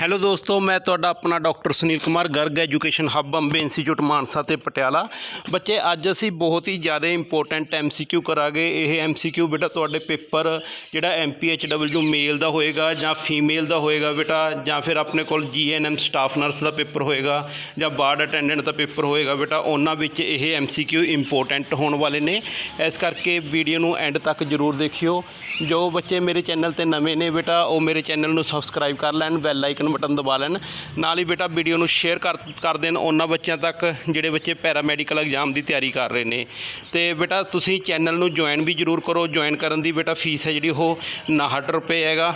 Hello ਦੋਸਤੋ, ਮੈਂ ਤੁਹਾਡਾ ਆਪਣਾ doctor Sunil Kumar, Garg education hub, Ambe institute Mansa ਤੇ ਪਟਿਆਲਾ। ਬੱਚੇ, ਅੱਜ ਅਸੀਂ ਬਹੁਤ ਹੀ ਜ਼ਿਆਦਾ ਇੰਪੋਰਟੈਂਟ ਐਮਸੀਕਿਊ ਕਰਾਂਗੇ। ਇਹ ਐਮਸੀਕਿਊ ਬੇਟਾ ਤੁਹਾਡੇ ਪੇਪਰ, ਜਿਹੜਾ ਐਮਪੀਐਚਡਬਲਯੂ ਮੇਲ ਦਾ ਹੋਏਗਾ ਜਾਂ ਫੀਮੇਲ ਦਾ ਹੋਏਗਾ ਬੇਟਾ, ਜਾਂ ਫਿਰ ਆਪਣੇ ਕੋਲ ਜੀਐਨਐਮ ਸਟਾਫ ਨਰਸ ਦਾ ਪੇਪਰ ਹੋਏਗਾ, ਜਾਂ ਵਾਰਡ ਅਟੈਂਡੈਂਟ ਦਾ ਪੇਪਰ ਹੋਏਗਾ ਬੇਟਾ, ਉਹਨਾਂ ਵਿੱਚ ਇਹ ਐਮਸੀਕਿਊ ਇੰਪੋਰਟੈਂਟ ਹੋਣ ਵਾਲੇ ਨੇ। ਇਸ ਕਰਕੇ ਵੀਡੀਓ ਨੂੰ ਐਂਡ ਤੱਕ ਜ਼ਰੂਰ ਦੇਖਿਓ। ਜੋ ਬੱਚੇ ਮੇਰੇ ਚੈਨਲ ਤੇ ਨਵੇਂ ਨੇ ਬੇਟਾ, ਉਹ ਮੇਰੇ ਚੈਨਲ ਨੂੰ ਸਬਸਕ੍ਰਾਈਬ ਕਰ ਲੈਣ ਬੈਲ ਆਈਕਨ ਬਟਨ ਦਬਾ ਲੈਣ। ਨਾਲ ਹੀ ਬੇਟਾ ਵੀਡੀਓ ਨੂੰ ਸ਼ੇਅਰ ਕਰ ਕਰ ਦੇਣ। ਉਹਨਾਂ ਬੱਚਿਆਂ ਤੱਕ ਜਿਹੜੇ ਬੱਚੇ ਪੈਰਾ ਮੈਡੀਕਲ ਐਗਜ਼ਾਮ ਦੀ ਤਿਆਰੀ ਕਰ ਰਹੇ ਨੇ। ਤੇ ਬੇਟਾ ਤੁਸੀਂ ਚੈਨਲ ਨੂੰ ਜੁਆਇਨ ਵੀ ਜ਼ਰੂਰ ਕਰੋ। ਜੁਆਇਨ ਕਰਨ ਦੀ ਬੇਟਾ ਫੀਸ ਹੈ ਜਿਹੜੀ ਉਹ 59 ਰੁਪਏ ਹੈਗਾ।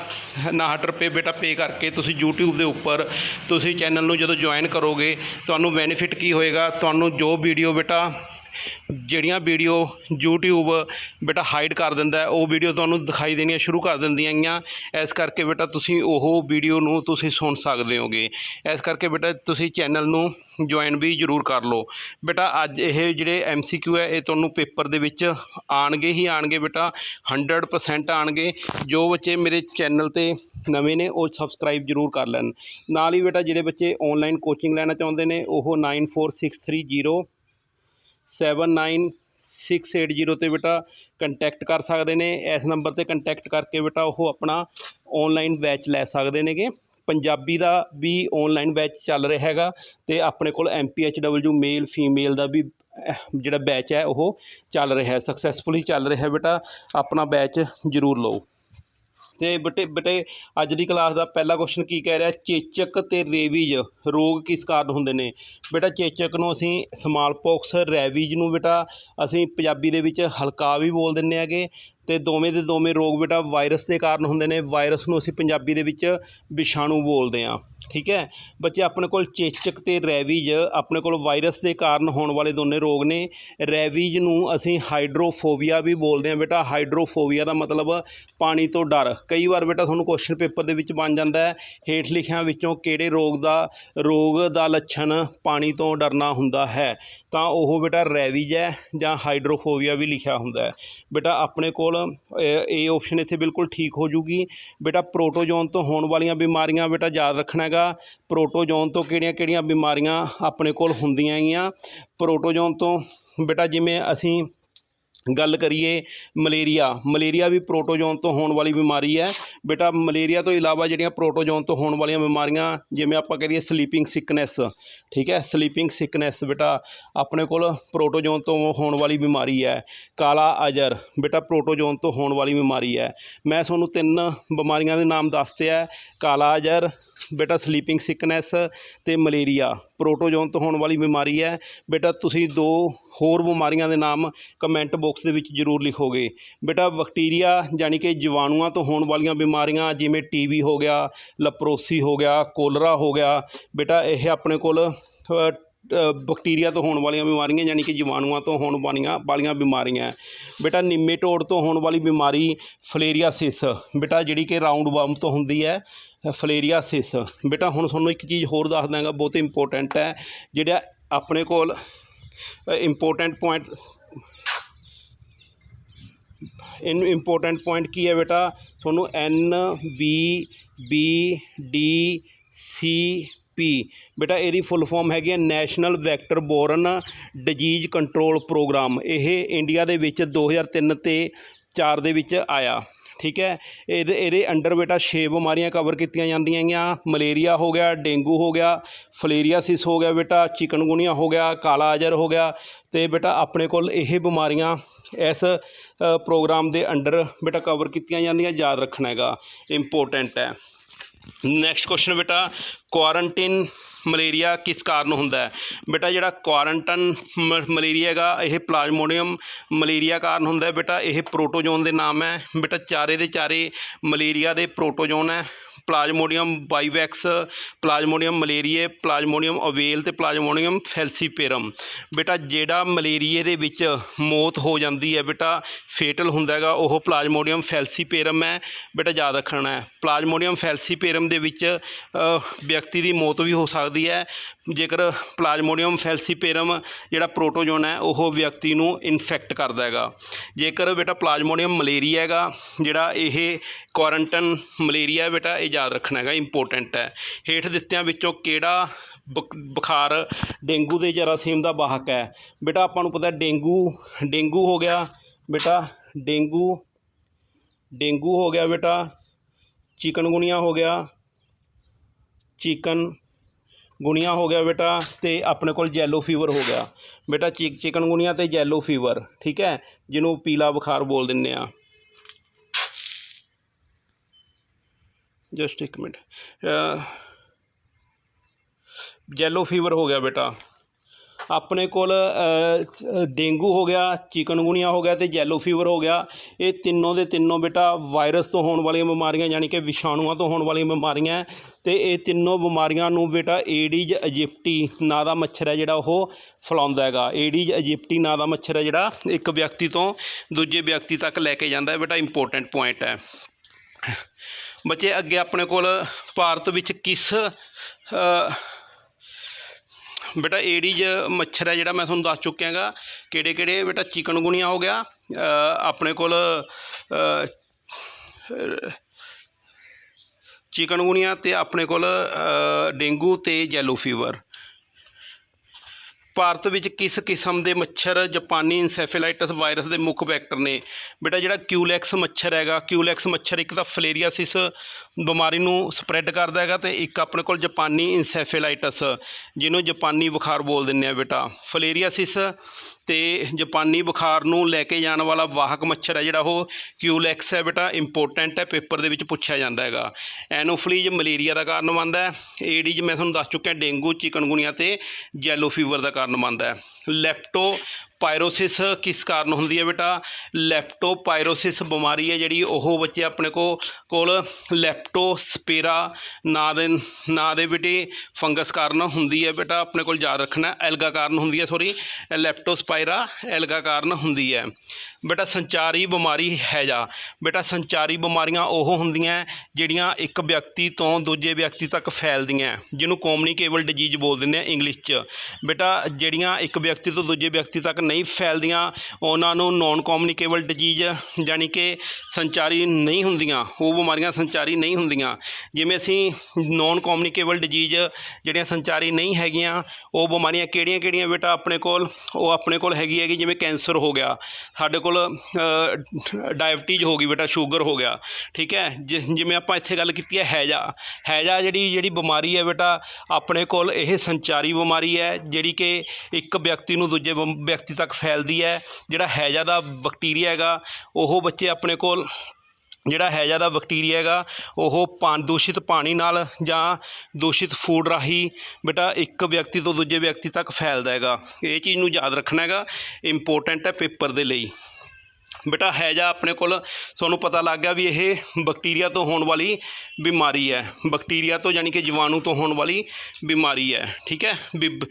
59 ਰੁਪਏ ਬੇਟਾ ਪੇ ਕਰਕੇ ਤੁਸੀਂ YouTube ਦੇ ਉੱਪਰ ਤੁਸੀਂ ਚੈਨਲ ਨੂੰ ਜਦੋਂ ਜੁਆਇਨ ਕਰੋਗੇ, ਤੁਹਾਨੂੰ ਬੈਨੀਫਿਟ ਕੀ ਹੋਏਗਾ? ਤੁਹਾਨੂੰ ਜੋ ਵੀਡੀਓ ਬੇਟਾ ਜਿਹੜੀਆਂ ਵੀਡੀਓ YouTube ਬੇਟਾ ਹਾਈਡ ਕਰ ਦਿੰਦਾ ਉਹ ਵੀਡੀਓ ਤੁਹਾਨੂੰ ਦਿਖਾਈ ਦੇਣੀਆਂ ਸ਼ੁਰੂ ਕਰ ਦਿੰਦੀਆਂ ਗੀਆਂ ਇਸ ਕਰਕੇ ਬੇਟਾ ਤੁਸੀਂ ਉਹ ਵੀਡੀਓ ਨੂੰ ਤੁਸੀਂ ਸੁਣ ਸਕਦੇ ਹੋਗੇ। ਇਸ ਕਰਕੇ ਬੇਟਾ ਤੁਸੀਂ ਚੈਨਲ ਨੂੰ ਜੁਆਇਨ ਵੀ ਜ਼ਰੂਰ ਕਰ ਲਓ। ਬੇਟਾ ਅੱਜ ਇਹ ਜਿਹੜੇ MCQ ਹੈ, ਇਹ ਤੁਹਾਨੂੰ ਪੇਪਰ ਦੇ ਵਿੱਚ ਆਣਗੇ ਹੀ ਆਣਗੇ ਬੇਟਾ। 100% ਆਣਗੇ ਜੋ ਬੱਚੇ ਮੇਰੇ ਚੈਨਲ ਤੇ ਨਵੇਂ ਨੇ, ਉਹ ਸਬਸਕ੍ਰਾਈਬ ਜ਼ਰੂਰ ਕਰ ਲੈਣ। ਨਾਲ ਹੀ ਬੇਟਾ ਜਿਹੜੇ ਬੱਚੇ ਆਨਲਾਈਨ ਕੋਚਿੰਗ ਲੈਣਾ ਚਾਹੁੰਦੇ ਨੇ, ਉਹ 94630 79680 ਤੇ ਬੇਟਾ ਕੰਟੈਕਟ ਕਰ ਸਕਦੇ ਨੇ। ਇਸ ਨੰਬਰ ਤੇ ਕੰਟੈਕਟ ਕਰਕੇ ਬੇਟਾ ਉਹ ਆਪਣਾ ਆਨਲਾਈਨ ਬੈਚ ਲੈ ਸਕਦੇ ਨੇਗੇ। ਪੰਜਾਬੀ ਦਾ ਵੀ ਆਨਲਾਈਨ ਬੈਚ ਚੱਲ ਰਿਹਾ ਹੈਗਾ ਤੇ ਆਪਣੇ ਕੋਲ ਐਮਪੀਐਚਡਬਲਯੂ ਮੇਲ ਫੀਮੇਲ ਦਾ ਵੀ ਜਿਹੜਾ ਬੈਚ ਹੈ ਉਹ ਚੱਲ ਰਿਹਾ ਹੈ। ਸਕਸੈਸਫੁਲੀ ਚੱਲ ਰਿਹਾ ਬੇਟਾ। ਆਪਣਾ ਬੈਚ ਜ਼ਰੂਰ ਲਓ। ਤੇ ਬੇਟੇ ਬੇਟੇ, ਅੱਜ ਦੀ ਕਲਾਸ ਦਾ ਪਹਿਲਾ ਕੁਐਸਚਨ ਕੀ ਕਹਿ ਰਿਹਾ? ਚੇਚਕ ਤੇ ਰੇਵੀਜ, ਰੋਗ ਕਿਸ ਕਾਰਨ ਹੁੰਦੇ ਨੇ? ਬੇਟਾ, ਚੇਚਕ ਨੂੰ ਅਸੀਂ ਸਮਾਲ ਪੌਕਸ ਰੈਵੀਜ ਨੂੰ ਬੇਟਾ ਅਸੀਂ ਪੰਜਾਬੀ ਦੇ ਵਿੱਚ ਹਲਕਾ ਵੀ ਬੋਲ ਦਿੰਦੇ ਹੈਗੇ ਤੇ ਦੋਵੇਂ ਦੇ ਦੋਵੇਂ ਰੋਗ ਬੇਟਾ ਵਾਇਰਸ ਦੇ ਕਾਰਨ ਹੁੰਦੇ ਨੇ। ਵਾਇਰਸ ਨੂੰ ਅਸੀਂ ਪੰਜਾਬੀ ਦੇ ਵਿੱਚ ਵਿਸ਼ਾਣੂ ਬੋਲਦੇ ਹਾਂ। ਠੀਕ ਹੈ? ਬੱਚੇ, ਆਪਣੇ ਕੋਲ ਚੇਚਕ ਤੇ ਰੈਵੀਜ, ਆਪਣੇ ਕੋਲ ਵਾਇਰਸ ਦੇ ਕਾਰਨ ਹੋਣ ਵਾਲੇ ਦੋਨੇ ਰੋਗ ਨੇ। ਰੈਵੀਜ ਨੂੰ ਅਸੀਂ ਹਾਈਡਰੋਫੋਬੀਆ ਵੀ ਬੋਲਦੇ ਹਾਂ ਬੇਟਾ। ਹਾਈਡਰੋਫੋਬੀਆ ਦਾ ਮਤਲਬ ਪਾਣੀ ਤੋਂ ਡਰ। ਕਈ ਵਾਰ ਬੇਟਾ ਤੁਹਾਨੂੰ ਕੁਐਸਚਨ ਪੇਪਰ ਦੇ ਵਿੱਚ ਬਣ ਜਾਂਦਾ ਹੈ, ਹੇਠ ਲਿਖਿਆਂ ਵਿੱਚੋਂ ਕਿਹੜੇ ਰੋਗ ਦਾ ਰੋਗ ਦਾ ਲੱਛਣ ਪਾਣੀ ਤੋਂ ਡਰਨਾ ਹੁੰਦਾ ਹੈ। ਤਾਂ ਉਹ ਬੇਟਾ ਰੈਵੀਜ ਹੈ ਜਾਂ ਹਾਈਡਰੋਫੋਬੀਆ ਵੀ ਲਿਖਿਆ ਹੁੰਦਾ ਹੈ। ਬੇਟਾ, ਆਪਣੇ ਕੋਲ ਇਹ ਇਹ ਆਪਸ਼ਨ ਇੱਥੇ ਬਿਲਕੁਲ ਠੀਕ ਹੋ ਜੂਗੀ। ਬੇਟਾ ਪ੍ਰੋਟੋਜੋਨ ਤੋਂ ਹੋਣ ਵਾਲੀਆਂ ਬਿਮਾਰੀਆਂ ਬੇਟਾ ਯਾਦ ਰੱਖਣਾ ਹੈਗਾ। ਪ੍ਰੋਟੋਜੋਨ ਤੋਂ ਕਿਹੜੀਆਂ-ਕਿਹੜੀਆਂ ਬਿਮਾਰੀਆਂ ਆਪਣੇ ਕੋਲ ਹੁੰਦੀਆਂ ਹੈਗੀਆਂ ਪ੍ਰੋਟੋਜੋਨ ਤੋਂ ਬੇਟਾ ਜਿਵੇਂ ਅਸੀਂ ਗੱਲ ਕਰੀਏ ਮਲੇਰੀਆ ਮਲੇਰੀਆ ਵੀ ਪ੍ਰੋਟੋਜੋਨ ਤੋਂ ਹੋਣ ਵਾਲੀ ਬਿਮਾਰੀ ਹੈ। ਬੇਟਾ, ਮਲੇਰੀਆ ਤੋਂ ਇਲਾਵਾ ਜਿਹੜੀਆਂ ਪ੍ਰੋਟੋਜੋਨ ਤੋਂ ਹੋਣ ਵਾਲੀਆਂ ਬਿਮਾਰੀਆਂ, ਜਿਵੇਂ ਆਪਾਂ ਕਰੀਏ ਸਲੀਪਿੰਗ ਸਿਕਨੈਸ ਠੀਕ ਹੈ? ਸਲੀਪਿੰਗ ਸਿਕਨੈਸ ਬੇਟਾ, ਆਪਣੇ ਕੋਲ ਪ੍ਰੋਟੋਜੋਨ ਤੋਂ ਹੋਣ ਵਾਲੀ ਬਿਮਾਰੀ ਹੈ। ਕਾਲਾ ਅਜਰ, ਬੇਟਾ ਪ੍ਰੋਟੋਜੋਨ ਤੋਂ ਹੋਣ ਵਾਲੀ ਬਿਮਾਰੀ ਹੈ। ਮੈਂ ਤੁਹਾਨੂੰ ਤਿੰਨ ਬਿਮਾਰੀਆਂ ਦੇ ਨਾਮ ਦੱਸਤੇ ਹੈ ਕਾਲਾ ਅਜਰ, ਬੇਟਾ ਸਲੀਪਿੰਗ ਸਿਕਨੈਸ ਤੇ ਮਲੇਰੀਆ ਪ੍ਰੋਟੋਜੋਨ ਤੋਂ ਹੋਣ ਵਾਲੀ ਬਿਮਾਰੀ ਹੈ। ਬੇਟਾ, ਤੁਸੀਂ ਦੋ ਹੋਰ ਬਿਮਾਰੀਆਂ ਦੇ ਨਾਮ ਕਮੈਂਟ ਬਾਕਸ ਦੇ ਵਿੱਚ ਜ਼ਰੂਰ ਲਿਖੋਗੇ ਬੇਟਾ, ਬੈਕਟੀਰੀਆ ਯਾਨੀ ਕਿ ਜੀਵਾਣੂਆਂ ਤੋਂ ਹੋਣ ਵਾਲੀਆਂ ਬਿਮਾਰੀਆਂ ਜਿਵੇਂ ਟੀਵੀ ਹੋ ਗਿਆ ਲਪਰੋਸੀ ਹੋ ਗਿਆ ਕੋਲਰਾ ਹੋ ਗਿਆ, ਬੇਟਾ ਇਹ ਆਪਣੇ ਕੋਲ ਬੈਕਟੀਰੀਆ ਤੋਂ ਹੋਣ ਵਾਲੀਆਂ ਬਿਮਾਰੀਆਂ ਯਾਨੀ ਕਿ ਜੀਵਾਣੂਆਂ ਤੋਂ ਹੋਣ ਵਾਲੀਆਂ ਵਾਲੀਆਂ ਬਿਮਾਰੀਆਂ। ਬੇਟਾ, ਨਿੰਮੇਟੋਡ ਤੋਂ ਹੋਣ ਵਾਲੀ ਬਿਮਾਰੀ ਫਲੇਰੀਆਸਿਸ। ਬੇਟਾ, ਜਿਹੜੀ ਕਿ ਰਾਉਂਡ ਵਰਮ ਤੋਂ ਹੁੰਦੀ ਹੈ, ਫਲੇਰੀਆਸਿਸ। ਬੇਟਾ, ਹੁਣ ਤੁਹਾਨੂੰ ਇੱਕ ਚੀਜ਼ ਹੋਰ ਦੱਸ ਦਾਂਗਾ ਬਹੁਤ ਇੰਪੋਰਟੈਂਟ ਹੈ, ਜਿਹੜਾ ਆਪਣੇ ਕੋਲ ਇੰਪੋਰਟੈਂਟ ਪੁਆਇੰਟ ਇਹਨੂੰ ਇੰਪੋਰਟੈਂਟ ਪੁਆਇੰਟ ਕੀ ਹੈ ਬੇਟਾ? ਤੁਹਾਨੂੰ ਐਨ, ਵੀ, ਬੀ, ਡੀ, ਸੀ, ਪੀ। ਬੇਟਾ, ਇਹਦੀ ਫੁੱਲ ਫਾਰਮ ਹੈਗੀ ਹੈ national vector borne disease control programme. ਇਹ ਇੰਡੀਆ ਦੇ ਵਿੱਚ 2003 ਤੇ 4 ਦੇ ਵਿੱਚ ਆਇਆ। ਠੀਕ ਹੈ? ਇਹਦੇ ਇਹਦੇ ਅੰਡਰ ਬੇਟਾ 6 ਬਿਮਾਰੀਆਂ ਕਵਰ ਕੀਤੀਆਂ ਜਾਂਦੀਆਂ ਹੈਗੀਆਂ। ਮਲੇਰੀਆ ਹੋ ਗਿਆ, ਡੇਂਗੂ ਹੋ ਗਿਆ, ਫਲੇਰੀਆਸਿਸ ਹੋ ਗਿਆ ਬੇਟਾ, ਚਿਕਨਗੁਨੀਆ ਹੋ ਗਿਆ, ਕਾਲਾ ਅਜਰ ਹੋ ਗਿਆ। ਤੇ ਬੇਟਾ ਆਪਣੇ ਕੋਲ ਇਹ ਬਿਮਾਰੀਆਂ ਇਸ ਪ੍ਰੋਗਰਾਮ ਦੇ ਅੰਡਰ ਬੇਟਾ ਕਵਰ ਕੀਤੀਆਂ ਜਾਂਦੀਆਂ, ਯਾਦ ਰੱਖਣਾ ਹੈਗਾ ਇੰਪੋਰਟੈਂਟ ਹੈ। ਨੈਕਸਟ ਕੁਐਸਚਨ ਬੇਟਾ ਕੁਆਰੰਟੀਨ ਮਲੇਰੀਆ ਕਿਸ ਕਾਰਨ ਹੁੰਦਾ ਹੈ? ਬੇਟਾ ਜਿਹੜਾ ਕੁਆਰੰਟਨ ਮਲੇਰੀਆ ਹੈਗਾ, ਇਹ ਪਲਾਜ਼ਮੋਡੀਅਮ ਮਲੇਰੀਆ ਕਾਰਨ ਹੁੰਦਾ ਹੈ ਬੇਟਾ, ਇਹ ਪ੍ਰੋਟੋਜੋਨ ਦੇ ਨਾਮ ਹੈ। ਬੇਟਾ ਚਾਰੇ ਦੇ ਚਾਰੇ ਮਲੇਰੀਆ ਦੇ ਪ੍ਰੋਟੋਜੋਨ ਹੈ। ਪਲਾਜ਼ਮੋਡੀਅਮ ਬਾਈਵੈਕਸ, ਪਲਾਜ਼ਮੋਡੀਅਮ ਮਲੇਰੀਏ, ਪਲਾਜ਼ਮੋਡੀਅਮ ਓਵੇਲ ਤੇ ਪਲਾਜ਼ਮੋਡੀਅਮ ਫੈਲਸੀਪੇਰਮ। ਬੇਟਾ, ਜਿਹੜਾ ਮਲੇਰੀਏ ਦੇ ਵਿੱਚ ਮੌਤ ਹੋ ਜਾਂਦੀ ਹੈ ਬੇਟਾ, ਫੇਟਲ ਹੁੰਦਾ ਹੈਗਾ, ਉਹ ਪਲਾਜ਼ਮੋਡੀਅਮ ਫੈਲਸੀਪੇਰਮ ਹੈ। ਬੇਟਾ, ਯਾਦ ਰੱਖਣਾ ਹੈ, ਪਲਾਜ਼ਮੋਡੀਅਮ ਫੈਲਸੀਪੇਰਮ ਦੇ ਵਿੱਚ ਵਿਅਕਤੀ ਦੀ ਮੌਤ ਵੀ ਹੋ ਸਕਦੀ ਹੈ। ਜੇਕਰ ਪਲਾਜ਼ਮੋਡੀਅਮ ਫੈਲਸੀਪੇਰਮ ਜਿਹੜਾ ਪ੍ਰੋਟੋਜੋਨ ਹੈ, ਉਹ ਵਿਅਕਤੀ ਨੂੰ ਇਨਫੈਕਟ ਕਰਦਾ ਹੈਗਾ। ਜੇਕਰ ਬੇਟਾ, ਪਲਾਜ਼ਮੋਡੀਅਮ ਮਲੇਰੀਆ ਹੈਗਾ, ਜਿਹੜਾ ਇਹ ਕੁਆਰੰਟਨ ਮਲੇਰੀਆ ਬੇਟਾ, ਇਹ ਯਾਦ ਰੱਖਣਾ ਹੈਗਾ ਇੰਪੋਰਟੈਂਟ ਹੈ। ਹੇਠ ਦਿੱਤਿਆਂ ਵਿੱਚੋਂ ਕਿਹੜਾ ਬੁਕ- ਬੁਖਾਰ ਡੇਂਗੂ ਦੇ ਜਰਾਸੀਮ ਦਾ ਵਾਹਕ ਹੈ? ਬੇਟਾ, ਆਪਾਂ ਨੂੰ ਪਤਾ ਡੇਂਗੂ ਡੇਂਗੂ ਹੋ ਗਿਆ, ਬੇਟਾ, ਡੇਂਗੂ ਡੇਂਗੂ ਹੋ ਗਿਆ ਬੇਟਾ ਚਿਕਨਗੁਨੀਆ ਹੋ ਗਿਆ, ਚਿਕਨ ਗੁਨੀਆ ਹੋ ਗਿਆ ਬੇਟਾ ਤੇ ਆਪਣੇ ਕੋਲ ਜੈਲੋ ਫੀਵਰ ਹੋ ਗਿਆ। ਬੇਟਾ ਚਿਕਨ ਚਿਕਨਗੁਨੀਆ ਤੇ ਜੈਲੋ ਫੀਵਰ ਠੀਕ ਹੈ? ਜਿਹਨੂੰ ਪੀਲਾ ਬੁਖਾਰ ਬੋਲ ਦਿੰਦੇ ਆ। ਜਸਟ ਇੱਕ ਮਿੰਟ। ਜੈਲੋ ਫੀਵਰ ਹੋ ਗਿਆ ਬੇਟਾ। ਆਪਣੇ ਕੋਲ ਡੇਂਗੂ ਹੋ ਗਿਆ, ਚਿਕਨਗੁਨੀਆ ਹੋ ਗਿਆ ਤੇ ਜੈਲੋ ਫੀਵਰ ਹੋ ਗਿਆ। ਇਹ ਤਿੰਨੋਂ ਦੇ ਤਿੰਨੋਂ ਬੇਟਾ ਵਾਇਰਸ ਤੋਂ ਹੋਣ ਵਾਲੀਆਂ ਬਿਮਾਰੀਆਂ ਯਾਨੀ ਕਿ ਵਿਸ਼ਾਣੂਆਂ ਤੋਂ ਹੋਣ ਵਾਲੀਆਂ ਬਿਮਾਰੀਆਂ ਹੈ ਤੇ ਇਹ ਤਿੰਨੋਂ ਬਿਮਾਰੀਆਂ ਨੂੰ ਬੇਟਾ ਏਡੀਜ਼ ਇਜਿਪਟੀ ਨਾਂ ਦਾ ਮੱਛਰ ਹੈ ਜਿਹੜਾ ਉਹ ਫੈਲਾਉਂਦਾ ਹੈਗਾ। ਏਡੀਜ਼ ਇਜਿਪਟੀ ਨਾਂ ਦਾ ਮੱਛਰ ਹੈ ਜਿਹੜਾ ਇੱਕ ਵਿਅਕਤੀ ਤੋਂ ਦੂਜੇ ਵਿਅਕਤੀ ਤੱਕ ਲੈ ਕੇ ਜਾਂਦਾ ਹੈ। ਬੇਟਾ ਇੰਪੋਰਟੈਂਟ ਪੁਆਇੰਟ ਹੈ। ਬੱਚੇ ਅੱਗੇ ਆਪਣੇ ਕੋਲ ਭਾਰਤ ਵਿੱਚ ਕਿਸ ਬੇਟਾ ਏਡੀਜ਼ ਮੱਛਰ ਹੈ ਜਿਹੜਾ ਮੈਂ ਤੁਹਾਨੂੰ ਦੱਸ ਚੁੱਕਿਆ ਹੈਗਾ ਕਿਹੜੇ ਕਿਹੜੇ ਬੇਟਾ ਚਿਕਨਗੁਨੀਆ ਹੋ ਗਿਆ ਆਪਣੇ ਕੋਲ ਅ, ਚਿਕਨਗੁਨੀਆ ਤੇ ਆਪਣੇ ਕੋਲ ਡੇਂਗੂ ਤੇ ਜੈਲੋ ਫੀਵਰ ਭਾਰਤ ਵਿੱਚ ਕਿਸ ਕਿਸਮ ਦੇ ਮੱਛਰ ਜਾਪਾਨੀ ਇਨਸੈਫੇਲਾਈਟਿਸ ਵਾਇਰਸ ਦੇ ਮੁੱਖ ਵੈਕਟਰ ਨੇ? ਬੇਟਾ, ਜਿਹੜਾ ਕਿਊਲੈਕਸ ਮੱਛਰ ਹੈਗਾ, ਕਿਊਲੈਕਸ ਮੱਛਰ ਇੱਕ ਤਾਂ ਫਲੇਰੀਆਸਿਸ ਬਿਮਾਰੀ ਨੂੰ ਸਪਰੈਡ ਕਰਦਾ ਹੈਗਾ ਤੇ ਇੱਕ ਆਪਣੇ ਕੋਲ ਜਾਪਾਨੀ ਇਨਸੈਫੇਲਾਈਟਸ, ਜਿਹਨੂੰ ਜਾਪਾਨੀ ਬੁਖਾਰ ਬੋਲ ਦਿੰਦੇ ਆ ਬੇਟਾ। ਫਲੇਰੀਆਸਿਸ ਤੇ ਜਾਪਾਨੀ ਬੁਖਾਰ ਨੂੰ ਲੈ ਕੇ ਜਾਣ ਵਾਲਾ ਵਾਹਕ ਮੱਛਰ ਹੈ ਜਿਹੜਾ ਉਹ ਕਿਊਲੈਕਸ ਹੈ ਬੇਟਾ ਇੰਪੋਰਟੈਂਟ ਹੈ, ਪੇਪਰ ਦੇ ਵਿੱਚ ਪੁੱਛਿਆ ਜਾਂਦਾ ਹੈਗਾ। ਐਨੋਫਲੀਜ ਮਲੇਰੀਆ ਦਾ ਕਾਰਨ ਬਣਦਾ ਹੈ। ਏਡੀਜ਼, ਮੈਂ ਤੁਹਾਨੂੰ ਦੱਸ ਚੁੱਕਿਆ, ਡੇਂਗੂ, ਚਿਕਨਗੁਨੀਆ ਤੇ ਜੈਲੋ ਫੀਵਰ ਦਾ ਕਾਰਨ ਬਣਦਾ ਹੈ। ਲੈਪਟੋ ਪਾਇਰੋਸਿਸ ਕਿਸ ਕਾਰਨ ਹੁੰਦੀ ਹੈ ਬੇਟਾ? ਲੈਪਟੋਪਾਇਰੋਸਿਸ ਬਿਮਾਰੀ ਹੈ ਜਿਹੜੀ, ਉਹ ਬੱਚੇ ਆਪਣੇ ਕੋ, ਕੋਲ ਲੈਪਟੋਸਪੀਰਾ ਨਾਂ ਦੇ ਨਾਂ ਦੇ ਬੇਟੇ ਫੰਗਸ ਕਾਰਨ ਹੁੰਦੀ ਹੈ ਬੇਟਾ। ਆਪਣੇ ਕੋਲ ਯਾਦ ਰੱਖਣਾ, ਐਲਗਾ ਕਾਰਨ ਹੁੰਦੀ ਹੈ ਸੌਰੀ ਲੈਪਟੋਸਪਾਇਰਾ ਐਲਗਾ ਕਾਰਨ ਹੁੰਦੀ ਹੈ। ਬੇਟਾ ਸੰਚਾਰੀ ਬਿਮਾਰੀ ਹੈਜਾ ਬੇਟਾ ਸੰਚਾਰੀ ਬਿਮਾਰੀਆਂ ਉਹ ਹੁੰਦੀਆਂ ਜਿਹੜੀਆਂ ਇੱਕ ਵਿਅਕਤੀ ਤੋਂ ਦੂਜੇ ਵਿਅਕਤੀ ਤੱਕ ਫੈਲਦੀਆਂ, ਜਿਹਨੂੰ ਕਮਿਊਨੀਕੇਬਲ ਡਿਜੀਜ਼ ਬੋਲ ਦਿੰਦੇ ਆ ਇੰਗਲਿਸ਼ 'ਚ। ਬੇਟਾ ਜਿਹੜੀਆਂ ਇੱਕ ਵਿਅਕਤੀ ਤੋਂ ਦੂਜੇ ਵਿਅਕਤੀ ਤੱਕ ਨਹੀਂ ਫੈਲਦੀਆਂ, ਉਹਨਾਂ ਨੂੰ ਨੌਨ ਕਮਿਊਨੀਕੇਬਲ ਡਿਜੀਜ਼ ਯਾਨੀ ਕਿ ਸੰਚਾਰੀ ਨਹੀਂ ਹੁੰਦੀਆਂ, ਉਹ ਬਿਮਾਰੀਆਂ ਸੰਚਾਰੀ ਨਹੀਂ ਹੁੰਦੀਆਂ। ਜਿਵੇਂ ਅਸੀਂ ਨੌਨ ਕਮਿਊਨੀਕੇਬਲ ਡਿਜੀਜ਼ ਜਿਹੜੀਆਂ ਸੰਚਾਰੀ ਨਹੀਂ ਹੈਗੀਆਂ, ਉਹ ਬਿਮਾਰੀਆਂ ਕਿਹੜੀਆਂ ਕਿਹੜੀਆਂ ਬੇਟਾ ਆਪਣੇ ਕੋਲ? ਉਹ ਆਪਣੇ ਕੋਲ ਹੈਗੀ ਹੈਗੀ ਜਿਵੇਂ ਕੈਂਸਰ ਹੋ ਗਿਆ, ਸਾਡੇ ਕੋਲ ਕੋਲ ਡਾਇਬਟੀਜ਼ ਹੋ ਗਈ ਬੇਟਾ, ਸ਼ੂਗਰ ਹੋ ਗਿਆ, ਠੀਕ ਹੈ? ਜਿ- ਜਿਵੇਂ ਆਪਾਂ ਇੱਥੇ ਗੱਲ ਕੀਤੀ ਹੈ, ਹੈਜਾ। ਹੈਜਾ ਜਿਹੜੀ ਜਿਹੜੀ ਬਿਮਾਰੀ ਹੈ ਬੇਟਾ, ਆਪਣੇ ਕੋਲ ਇਹ ਸੰਚਾਰੀ ਬਿਮਾਰੀ ਹੈ, ਜਿਹੜੀ ਕਿ ਇੱਕ ਵਿਅਕਤੀ ਨੂੰ ਦੂਜੇ ਵਿਅਕਤੀ ਤੱਕ ਫੈਲਦੀ ਹੈ, ਜਿਹੜਾ ਹੈਜਾ ਦਾ ਬੈਕਟੀਰੀਆ ਹੈਗਾ, ਉਹ ਬੱਚੇ ਆਪਣੇ ਕੋਲ, ਜਿਹੜਾ ਹੈਜਾ ਦਾ ਬੈਕਟੀਰੀਆ ਹੈਗਾ, ਉਹ ਪਾਣ ਦੂਸ਼ਿਤ ਪਾਣੀ ਨਾਲ ਜਾਂ ਦੂਸ਼ਿਤ ਫੂਡ ਰਾਹੀਂ ਬੇਟਾ ਇੱਕ ਵਿਅਕਤੀ ਤੋਂ ਦੂਜੇ ਵਿਅਕਤੀ ਤੱਕ ਫੈਲਦਾ ਹੈਗਾ। ਇਹ ਚੀਜ਼ ਨੂੰ ਯਾਦ ਰੱਖਣਾ ਹੈਗਾ ਇੰਪੋਰਟੈਂਟ ਹੈ ਪੇਪਰ ਦੇ ਲਈ। ਬੇਟਾ ਹੈਜਾ ਆਪਣੇ ਕੋਲ, ਤੁਹਾਨੂੰ ਪਤਾ ਲੱਗ ਗਿਆ ਵੀ ਇਹ ਬੈਕਟੀਰੀਆ ਤੋਂ ਹੋਣ ਵਾਲੀ ਬਿਮਾਰੀ ਹੈ। ਬੈਕਟੀਰੀਆ ਤੋਂ ਯਾਨੀ ਕਿ ਜੀਵਾਣੂ ਤੋਂ ਹੋਣ ਵਾਲੀ ਬਿਮਾਰੀ ਹੈ, ਠੀਕ ਹੈ? ਬਿਬ,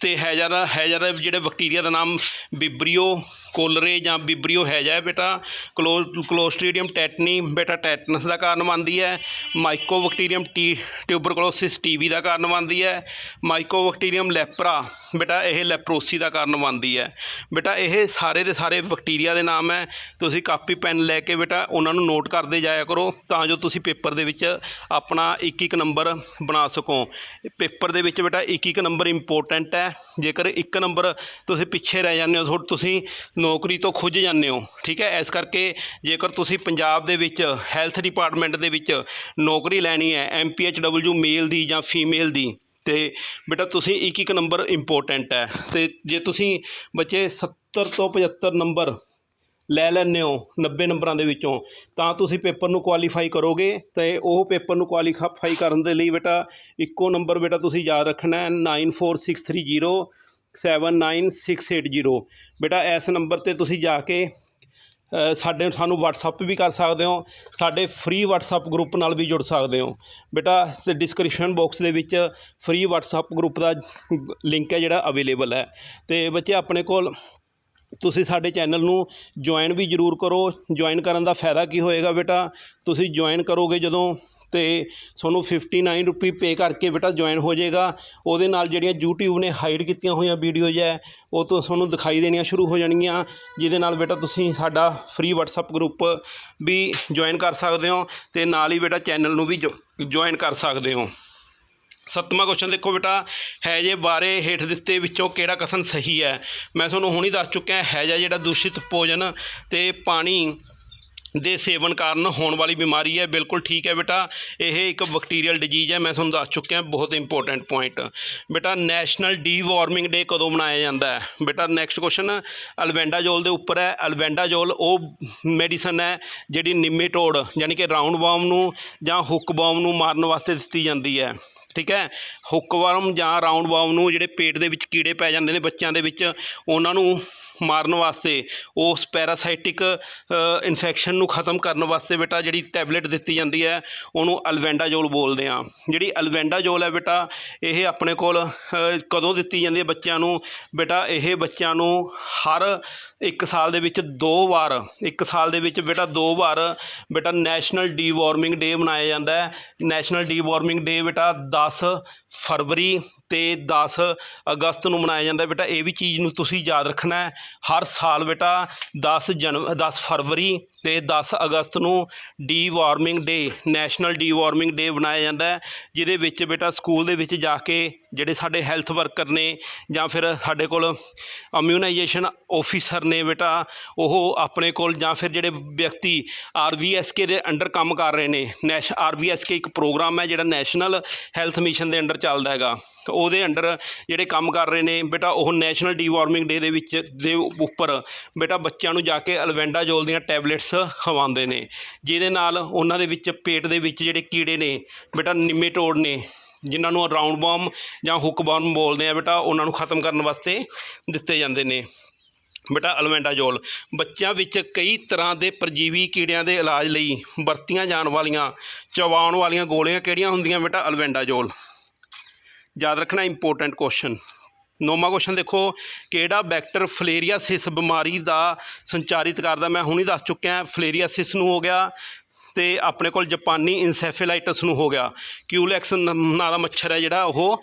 ਤੇ ਹੈਜਾ ਦਾ ਹੈਜਾ ਦਾ ਜਿਹੜੇ ਬੈਕਟੀਰੀਆ ਦਾ ਨਾਮ ਬਿਬਰੀਓ ਕੋਲਰੇ ਜਾਂ ਬਿਬਰੀਓ ਹੈਜਾ ਹੈ ਬੇਟਾ, ਕਲੋ, ਕਲੋਸਟ੍ਰੀਡੀਅਮ ਟੈਟਨੀ, ਬੇਟਾ ਟੈਟਨਸ ਦਾ ਕਾਰਨ ਬਣਦੀ ਹੈ। ਮਾਈਕੋਬੈਕਟੀਰੀਅਮ ਟੀ, ਟਿਊਬਰਕਲੋਸਿਸ ਟੀਵੀ ਦਾ ਕਾਰਨ ਬਣਦੀ ਹੈ। ਮਾਈਕੋਬੈਕਟੀਰੀਅਮ ਲੈਪਰਾ, ਬੇਟਾ ਇਹ ਲੈਪਰੋਸੀ ਦਾ ਕਾਰਨ ਬਣਦੀ ਹੈ। ਬੇਟਾ ਇਹ ਸਾਰੇ ਦੇ ਸਾਰੇ ਬੈਕਟੀਰੀਆ ਦੇ ਨਾਮ ਹੈ। ਤੁਸੀਂ ਕਾਪੀ ਪੈਨ ਲੈ ਕੇ ਬੇਟਾ ਉਹਨਾਂ ਨੂੰ ਨੋਟ ਕਰਦੇ ਜਾਇਆ ਕਰੋ, ਤਾਂ ਜੋ ਤੁਸੀਂ ਪੇਪਰ ਦੇ ਵਿੱਚ ਆਪਣਾ ਇੱਕ ਇੱਕ ਨੰਬਰ ਬਣਾ ਸਕੋ। ਪੇਪਰ ਦੇ ਵਿੱਚ ਬੇਟਾ ਇੱਕ ਇੱਕ ਨੰਬਰ ਇੰਪੋਰਟੈਂਟ ਹੈ। ਜੇਕਰ ਇੱਕ ਨੰਬਰ ਤੁਸੀਂ ਪਿੱਛੇ ਰਹਿ ਜਾਂਦੇ ਹੋ, ਥੋ- ਤੁਸੀਂ ਨੌਕਰੀ ਤੋਂ ਖੁੱਝ ਜਾਂਦੇ ਹੋ, ਠੀਕ ਹੈ? ਇਸ ਕਰਕੇ ਜੇਕਰ ਤੁਸੀਂ ਪੰਜਾਬ ਦੇ ਵਿੱਚ ਹੈਲਥ ਡਿਪਾਰਟਮੈਂਟ ਦੇ ਵਿੱਚ ਨੌਕਰੀ ਲੈਣੀ ਹੈ ਐਮਪੀਐਚਡਬਲਯੂ ਮੇਲ ਦੀ ਜਾਂ ਫੀਮੇਲ ਦੀ, ਤੇ ਬੇਟਾ ਤੁਸੀਂ ਇੱਕ ਇੱਕ ਨੰਬਰ ਇੰਪੋਰਟੈਂਟ ਹੈ। ਤੇ ਜੇ ਤੁਸੀਂ ਬੱਚੇ 70 ਤੋਂ 75 ਨੰਬਰ ਲੈ ਲੈਂਦੇ ਹੋ 90 ਨੰਬਰਾਂ ਦੇ ਵਿੱਚੋਂ। ਤਾਂ ਤੁਸੀਂ ਪੇਪਰ ਨੂੰ ਕੁਆਲੀਫਾਈ ਕਰੋਗੇ ਤੇ ਉਹ ਪੇਪਰ ਨੂੰ ਕੁਆਲੀਫਾਈ ਕਰਨ ਦੇ ਲਈ ਬੇਟਾ ਇੱਕੋ ਨੰਬਰ ਬੇਟਾ ਤੁਸੀਂ ਯਾਦ ਰੱਖਣਾ ਹੈ 94630 79680 ਬੇਟਾ ਇਸ ਨੰਬਰ ਤੇ ਤੁਸੀਂ ਜਾ ਕੇ ਸਾਡੇ ਸਾਨੂੰ WhatsApp ਵੀ ਕਰ ਸਕਦੇ ਹੋ, ਸਾਡੇ ਫ੍ਰੀ WhatsApp ਗਰੁੱਪ ਨਾਲ ਵੀ ਜੁੜ ਸਕਦੇ ਹੋ। ਬੇਟਾ ਡਿਸਕ੍ਰਿਪਸ਼ਨ ਬਾਕਸ ਦੇ ਵਿੱਚ ਫ੍ਰੀ WhatsApp ਗਰੁੱਪ ਦਾ ਲਿੰਕ ਹੈ ਜਿਹੜਾ ਅਵੇਲੇਬਲ ਹੈ। ਤੇ ਬੱਚੇ ਆਪਣੇ ਕੋਲ ਤੁਸੀਂ ਸਾਡੇ ਚੈਨਲ ਨੂੰ ਜੁਆਇਨ ਵੀ ਜ਼ਰੂਰ ਕਰੋ। ਜੁਆਇਨ ਕਰਨ ਦਾ ਫਾਇਦਾ ਕੀ ਹੋਏਗਾ ਬੇਟਾ? ਤੁਸੀਂ ਜੁਆਇਨ ਕਰੋਗੇ ਜਦੋਂ ਤੇ ਤੁਹਾਨੂੰ 59 ਰੁਪਏ ਪੇ ਕਰਕੇ ਬੇਟਾ ਜੁਆਇਨ ਹੋ ਜਾਏਗਾ। ਉਹਦੇ ਨਾਲ ਜਿਹੜੀਆਂ YouTube ਨੇ ਹਾਈਡ ਕੀਤੀਆਂ ਹੋਈਆਂ ਵੀਡੀਓਜ਼ ਹੈ, ਉਹ ਤੋਂ ਤੁਹਾਨੂੰ ਦਿਖਾਈ ਦੇਣੀਆਂ ਸ਼ੁਰੂ ਹੋ ਜਾਣਗੀਆਂ। ਜਿਹਦੇ ਨਾਲ ਬੇਟਾ ਤੁਸੀਂ ਸਾਡਾ ਫ੍ਰੀ WhatsApp ਗਰੁੱਪ ਵੀ ਜੁਆਇਨ ਕਰ ਸਕਦੇ ਹੋ ਤੇ ਨਾਲ ਹੀ ਬੇਟਾ ਚੈਨਲ ਨੂੰ ਵੀ ਜੁਆਇਨ ਕਰ ਸਕਦੇ ਹੋ। ਸੱਤਵਾਂ ਕੁਐਸਚਨ ਦੇਖੋ ਬੇਟਾ ਹੈਜੇ ਬਾਰੇ ਹੇਠ ਦਿੱਤੇ ਵਿੱਚੋਂ ਕਿਹੜਾ ਕਥਨ ਸਹੀ ਹੈ? ਮੈਂ ਤੁਹਾਨੂੰ ਹੁਣੀ ਦੱਸ ਚੁੱਕਿਆ ਹੈਜਾ ਜਿਹੜਾ ਦੂਸ਼ਿਤ ਭੋਜਨ ਤੇ ਪਾਣੀ ਦੇ ਸੇਵਨ ਕਾਰਨ ਹੋਣ ਵਾਲੀ ਬਿਮਾਰੀ ਹੈ, ਬਿਲਕੁਲ ਠੀਕ ਹੈ ਬੇਟਾ। ਇਹ ਇੱਕ ਬੈਕਟੀਰੀਅਲ ਡਿਜੀਜ਼ ਹੈ, ਮੈਂ ਤੁਹਾਨੂੰ ਦੱਸ ਚੁੱਕਿਆ, ਬਹੁਤ ਇੰਪੋਰਟੈਂਟ ਪੁਆਇੰਟ ਬੇਟਾ ਨੈਸ਼ਨਲ ਡੀ ਵਾਰਮਿੰਗ ਡੇ ਕਦੋਂ ਮਨਾਇਆ ਜਾਂਦਾ ਹੈ? ਬੇਟਾ ਨੈਕਸਟ ਕੁਐਸਚਨ ਅਲਵੈਂਡਾਜੋਲ ਦੇ ਉੱਪਰ ਹੈ। ਅਲਵੈਂਡਾਜੋਲ ਉਹ ਮੈਡੀਸਨ ਹੈ ਜਿਹੜੀ ਨਿਮੇਟੋਡ, ਯਾਨੀ ਕਿ ਰਾਉਂਡ ਵਾਰਮ ਨੂੰ ਜਾਂ ਹੁੱਕ ਵਾਰਮ ਨੂੰ ਮਾਰਨ ਵਾਸਤੇ ਦਿੱਤੀ ਜਾਂਦੀ ਹੈ। ਠੀਕ ਹੈ? ਹੁੱਕਵਰਮ ਜਾਂ ਰਾਉਂਡ ਵਾਰਮ ਨੂੰ ਜਿਹੜੇ ਪੇਟ ਦੇ ਵਿੱਚ ਕੀੜੇ ਪੈ ਜਾਂਦੇ ਨੇ ਬੱਚਿਆਂ ਦੇ ਵਿੱਚ, ਉਹਨਾਂ ਨੂੰ ਮਾਰਨ ਵਾਸਤੇ, ਉਸ ਪੈਰਾਸਾਈਟਿਕ ਇਨਫੈਕਸ਼ਨ ਨੂੰ ਖਤਮ ਕਰਨ ਵਾਸਤੇ ਬੇਟਾ ਜਿਹੜੀ ਟੈਬਲੇਟ ਦਿੱਤੀ ਜਾਂਦੀ ਹੈ, ਉਹਨੂੰ ਅਲਵੈਂਡਾਜੋਲ ਬੋਲਦੇ ਆ ਜਿਹੜੀ ਅਲਵੈਂਡਾਜੋਲ ਹੈ ਬੇਟਾ, ਇਹ ਆਪਣੇ ਕੋਲ ਕਦੋਂ ਦਿੱਤੀ ਜਾਂਦੀ ਹੈ ਬੱਚਿਆਂ ਨੂੰ? ਬੇਟਾ, ਇਹ ਬੱਚਿਆਂ ਨੂੰ ਹਰ ਇੱਕ ਸਾਲ ਦੇ ਵਿੱਚ ਦੋ ਵਾਰ, ਇੱਕ ਸਾਲ ਦੇ ਵਿੱਚ ਬੇਟਾ ਦੋ ਵਾਰ ਬੇਟਾ ਨੈਸ਼ਨਲ ਡੀ ਵਾਰਮਿੰਗ ਡੇ ਮਨਾਇਆ ਜਾਂਦਾ ਹੈ। ਨੈਸ਼ਨਲ ਡੀਵਾਰਮਿੰਗ ਡੇ ਬੇਟਾ 10 ਫਰਵਰੀ ਤੇ 10 ਅਗਸਤ ਨੂੰ ਮਨਾਇਆ ਜਾਂਦਾ ਬੇਟਾ, ਇਹ ਵੀ ਚੀਜ਼ ਨੂੰ ਤੁਸੀਂ ਯਾਦ ਰੱਖਣਾ ਹੈ। ਹਰ ਸਾਲ ਬੇਟਾ 10 ਜਨਵ 10 ਫਰਵਰੀ ਤੇ 10 ਅਗਸਤ ਨੂੰ deworming day national deworming day ਬਣਾਇਆ ਜਾਂਦਾ ਹੈ, ਜਿਹਦੇ ਵਿੱਚ ਬੇਟਾ ਸਕੂਲ ਦੇ ਵਿੱਚ ਜਾ ਕੇ ਜਿਹੜੇ ਸਾਡੇ ਹੈਲਥ ਵਰਕਰ ਨੇ ਜਾਂ ਫਿਰ ਸਾਡੇ ਕੋਲ ਇਮਿਊਨਾਈਜੇਸ਼ਨ ਆਫੀਸਰ ਨੇ ਬੇਟਾ, ਉਹ ਆਪਣੇ ਕੋਲ ਜਾਂ ਫਿਰ ਜਿਹੜੇ ਵਿਅਕਤੀ ਆਰਵੀਐਸਕੇ ਦੇ ਅੰਡਰ ਕੰਮ ਕਰ ਰਹੇ ਨੇ ਨੈਸ਼ ਆਰਵੀਐਸਕੇ ਇੱਕ ਪ੍ਰੋਗਰਾਮ ਹੈ ਜਿਹੜਾ ਨੈਸ਼ਨਲ ਹੈਲਥ ਮਿਸ਼ਨ ਦੇ ਅੰਡਰ ਚੱਲਦਾ ਹੈਗਾ, ਉਹਦੇ ਅੰਡਰ ਜਿਹੜੇ ਕੰਮ ਕਰ ਰਹੇ ਨੇ, ਬੇਟਾ ਉਹ ਨੈਸ਼ਨਲ ਡੀ ਵਾਰਮਿੰਗ ਡੇ ਦੇ ਵਿੱਚ, ਦੇ ਉੱਪਰ ਬੇਟਾ ਬੱਚਿਆਂ ਨੂੰ ਜਾ ਕੇ ਅਲਵੈਂਡਾਜੋਲ ਦੀਆਂ ਟੈਬਲੇਟਸ ਖਵਾਉਂਦੇ ਨੇ, ਜਿਹਦੇ ਨਾਲ ਉਹਨਾਂ ਦੇ ਵਿੱਚ ਪੇਟ ਦੇ ਵਿੱਚ ਜਿਹੜੇ ਕੀੜੇ ਨੇ, ਬੇਟਾ ਨਿਮੇਟੋਡ ਨੇ, ਜਿਨ੍ਹਾਂ ਨੂੰ ਰਾਉਂਡ ਬਾਮ ਜਾਂ ਹੁੱਕ ਬਾਮ ਬੋਲਦੇ ਆ ਬੇਟਾ, ਉਹਨਾਂ ਨੂੰ ਖਤਮ ਕਰਨ ਵਾਸਤੇ ਦਿੱਤੇ ਜਾਂਦੇ ਨੇ। ਬੇਟਾ ਅਲਵੈਂਡਾਜੋਲ ਬੱਚਿਆਂ ਵਿੱਚ ਕਈ ਤਰ੍ਹਾਂ ਦੇ ਪਰਜੀਵੀ ਕੀੜਿਆਂ ਦੇ ਇਲਾਜ ਲਈ ਵਰਤੀਆਂ ਜਾਣ ਵਾਲੀਆਂ ਚਵਾਉਣ ਵਾਲੀਆਂ ਗੋਲੀਆਂ ਕਿਹੜੀਆਂ ਹੁੰਦੀਆਂ ਬੇਟਾ? ਅਲਵੈਂਡਾਜੋਲ ਯਾਦ ਰੱਖਣਾ ਇੰਪੋਰਟੈਂਟ ਕੁਐਸਚਨ ਨੌਵਾਂ ਕੁਐਸਚਨ ਦੇਖੋ ਕਿਹੜਾ ਵੈਕਟਰ ਫਲੇਰੀਆਸਿਸ ਬਿਮਾਰੀ ਦਾ ਸੰਚਾਰਿਤ ਕਰਦਾ, ਮੈਂ ਹੁਣੀ ਦੱਸ ਚੁੱਕਿਆ, ਫਲੇਰੀਆਸਿਸ ਨੂੰ ਹੋ ਗਿਆ ਤੇ ਆਪਣੇ ਕੋਲ ਜਾਪਾਨੀ ਇਨਸੈਫੇਲਾਈਟਸ ਨੂੰ ਹੋ ਗਿਆ। ਕਿਊਲੈਕਸ ਨਾਂ ਦਾ ਮੱਛਰ ਹੈ ਜਿਹੜਾ, ਉਹ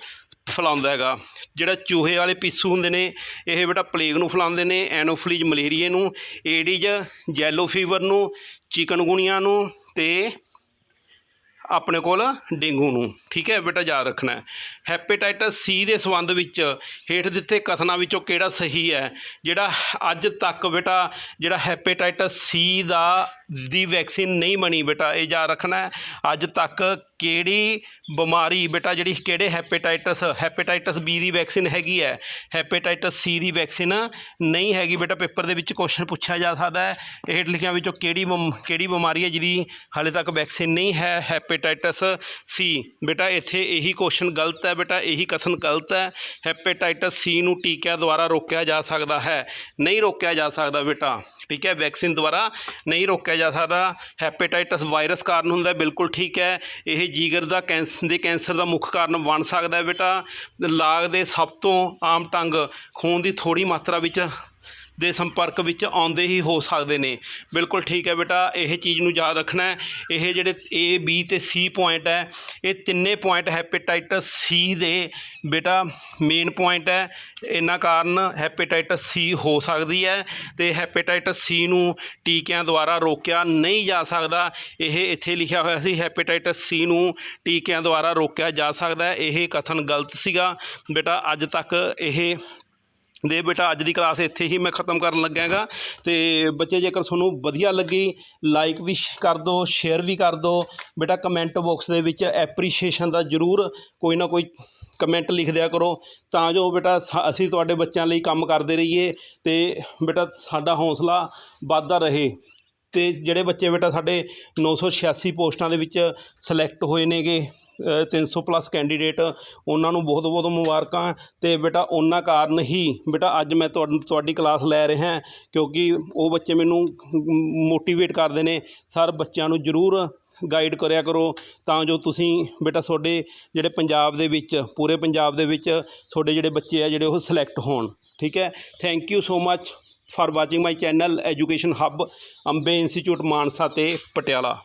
ਫੈਲਾਉਂਦਾ ਹੈਗਾ। ਜਿਹੜਾ ਚੂਹੇ ਵਾਲੇ ਪਿੱਸੂ ਹੁੰਦੇ ਨੇ, ਇਹ ਬੇਟਾ ਪਲੇਗ ਨੂੰ ਫੈਲਾਉਂਦੇ ਨੇ, ਐਨੋਫਲੀਜ਼ ਮਲੇਰੀਏ ਨੂੰ, ਏਡੀਜ਼, ਜੈਲੋ ਫੀਵਰ ਨੂੰ ਚਿਕਨਗੁਨੀਆ ਨੂੰ ਤੇ ਆਪਣੇ ਕੋਲ ਡੇਂਗੂ ਨੂੰ। ਠੀਕ ਹੈ ਬੇਟਾ, ਯਾਦ ਰੱਖਣਾ ਹੈ। ਹੈਪੇਟਾਈਟਸ ਸੀ ਦੇ ਸੰਬੰਧ ਵਿੱਚ ਹੇਠ ਦਿੱਤੇ ਕਥਨਾਂ ਵਿੱਚੋਂ ਕਿਹੜਾ ਸਹੀ ਹੈ? ਜਿਹੜਾ ਅੱਜ ਤੱਕ ਬੇਟਾ, ਜਿਹੜਾ ਹੈਪੇਟਾਈਟਸ ਸੀ ਦਾ ਦੀ ਵੈਕਸੀਨ ਨਹੀਂ ਬਣੀ ਬੇਟਾ, ਇਹ ਯਾਦ ਰੱਖਣਾ ਅੱਜ ਤੱਕ ਕਿਹੜੀ ਬਿਮਾਰੀ ਬੇਟਾ ਜਿਹੜੀ ਕਿਹੜੇ ਹੈਪੇਟਾਈਟਸ ਹੈਪੇਟਾਈਟਸ ਬੀ ਦੀ ਵੈਕਸੀਨ ਹੈਗੀ ਹੈ ਹੈਪੇਟਾਈਟਸ ਸੀ ਦੀ ਵੈਕਸੀਨ ਨਹੀਂ ਹੈਗੀ ਬੇਟਾ, ਪੇਪਰ ਦੇ ਵਿੱਚ ਕੁਐਸਚਨ ਪੁੱਛਿਆ ਜਾ ਸਕਦਾ ਹੈ, ਹੇਠ ਲਿਖਿਆਂ ਵਿੱਚੋਂ ਕਿਹੜੀ ਬਿਮ- ਕਿਹੜੀ ਬਿਮਾਰੀ ਹੈ ਜਿਹਦੀ ਹਾਲੇ ਤੱਕ ਵੈਕਸੀਨ ਨਹੀਂ ਹੈ ਹੈਪੇਟਾਈਟਸ ਸੀ ਬੇਟਾ, ਇੱਥੇ ਇਹੀ ਕੁਐਸਚਨ ਗਲਤ ਹੈ ਬੇਟਾ, ਇਹੀ ਕਥਨ ਗਲਤ ਹੈ ਹੈਪੇਟਾਈਟਸ ਸੀ ਨੂੰ ਟੀਕਿਆਂ ਦੁਆਰਾ ਰੋਕਿਆ ਜਾ ਸਕਦਾ ਹੈ, ਨਹੀਂ ਰੋਕਿਆ ਜਾ ਸਕਦਾ ਬੇਟਾ, ਠੀਕ ਹੈ, ਵੈਕਸੀਨ ਦੁਆਰਾ ਨਹੀਂ ਰੋਕਿਆ ਜਾ ਸਕਦਾ। ਹੈਪੇਟਾਈਟਸ ਵਾਇਰਸ ਕਾਰਨ ਹੁੰਦਾ ਬਿਲਕੁਲ ਠੀਕ ਹੈ। ਇਹ ਜੀਗਰ ਦਾ ਕੈਂਸਰ ਦੇ ਕੈਂਸਰ ਦਾ ਮੁੱਖ ਕਾਰਨ ਬਣ ਸਕਦਾ ਬੇਟਾ। ਲਾਗ ਦੇ ਸਭ ਤੋਂ ਆਮ ਢੰਗ ਖੂਨ ਦੀ ਥੋੜੀ ਮਾਤਰਾ ਵਿੱਚ ਦੇ ਸੰਪਰਕ ਵਿੱਚ ਆਉਂਦੇ ਹੀ ਹੋ ਸਕਦੇ ਨੇ। ਬਿਲਕੁਲ ਠੀਕ ਹੈ ਬੇਟਾ, ਇਹ ਚੀਜ਼ ਨੂੰ ਯਾਦ ਰੱਖਣਾ ਹੈ। ਇਹ ਜਿਹੜੇ A, B ਤੇ C ਪੁਆਇੰਟ ਹੈ, ਇਹ ਤਿੰਨੇ ਪੁਆਇੰਟ ਹੈਪੇਟਾਈਟਸ ਸੀ ਦੇ ਬੇਟਾ ਮੇਨ ਪੁਆਇੰਟ ਹੈ। ਇਹਨਾਂ ਕਾਰਨ ਹੈਪੇਟਾਈਟਸ ਸੀ ਹੋ ਸਕਦੀ ਹੈ ਤੇ ਹੈਪੇਟਾਈਟਸ ਸੀ ਨੂੰ ਟੀਕਿਆਂ ਦੁਆਰਾ ਰੋਕਿਆ ਨਹੀਂ ਜਾ ਸਕਦਾ। ਇਹ ਇੱਥੇ ਲਿਖਿਆ ਹੋਇਆ ਸੀ ਹੈਪੇਟਾਈਟਸ ਸੀ ਨੂੰ ਟੀਕਿਆਂ ਦੁਆਰਾ ਰੋਕਿਆ ਜਾ ਸਕਦਾ ਹੈ। ਇਹ ਕਥਨ ਗਲਤ ਸੀਗਾ। ਬੇਟਾ, ਅੱਜ ਤੱਕ ਇਹ ਦੇ ਬੇਟਾ, ਅੱਜ ਦੀ ਕਲਾਸ ਇੱਥੇ ਹੀ ਮੈਂ ਖਤਮ ਕਰਨ ਲੱਗਾ ਹੈਗਾ ਤੇ ਬੱਚੇ, ਜੇਕਰ ਤੁਹਾਨੂੰ ਵਧੀਆ ਲੱਗੀ ਲਾਈਕ ਵੀ ਸ਼- ਕਰ ਦਿਓ ਸ਼ੇਅਰ ਵੀ ਕਰ ਦਿਓ ਬੇਟਾ ਕਮੈਂਟ ਬਾਕਸ ਦੇ ਵਿੱਚ ਐਪਰੀਸ਼ੀਏਸ਼ਨ ਦਾ ਜ਼ਰੂਰ ਕੋਈ ਨਾ ਕੋਈ ਕਮੈਂਟ ਲਿਖ ਦਿਆ ਕਰੋ। ਤਾਂ ਜੋ ਬੇਟਾ, ਸਾ- ਅਸੀਂ ਤੁਹਾਡੇ ਬੱਚਿਆਂ ਲਈ ਕੰਮ ਕਰਦੇ ਰਹੀਏ ਤੇ ਬੇਟਾ, ਸਾਡਾ ਹੌਸਲਾ ਵੱਧਦਾ ਰਹੇ। ਤੇ ਜਿਹੜੇ ਬੱਚੇ ਬੇਟਾ, ਸਾਡੇ 986 ਪੋਸਟਾਂ ਦੇ ਵਿੱਚ ਸਿਲੈਕਟ ਹੋਏ ਨੇਗੇ 300 ਪਲੱਸ ਕੈਂਡੀਡੇਟ ਉਹਨਾਂ ਨੂੰ ਬਹੁਤ ਬਹੁਤ ਮੁਬਾਰਕਾਂ। ਤੇ ਬੇਟਾ, ਉਹਨਾਂ ਕਾਰਨ ਹੀ ਬੇਟਾ, ਅੱਜ ਮੈਂ ਤੁਹਾਡ- ਤੁਹਾਡੀ ਕਲਾਸ ਲੈ ਰਿਹਾ ਕਿਉਂਕਿ ਉਹ ਬੱਚੇ ਮੈਨੂੰ ਮੋਟੀਵੇਟ ਕਰਦੇ ਨੇ। ਸਰ, ਬੱਚਿਆਂ ਨੂੰ ਜ਼ਰੂਰ ਗਾਈਡ ਕਰਿਆ ਕਰੋ। ਤਾਂ ਜੋ ਤੁਸੀਂ ਬੇਟਾ, ਤੁਹਾਡੇ ਜਿਹੜੇ ਪੰਜਾਬ ਦੇ ਵਿੱਚ, ਪੂਰੇ ਪੰਜਾਬ ਦੇ ਵਿੱਚ ਤੁਹਾਡੇ ਜਿਹੜੇ ਬੱਚੇ ਆ, ਜਿਹੜੇ ਉਹ ਸਿਲੈਕਟ ਹੋਣ। ਠੀਕ ਹੈ? Thank you so much for watching my channel education hub Ambe institute Mansa ਤੇ ਪਟਿਆਲਾ।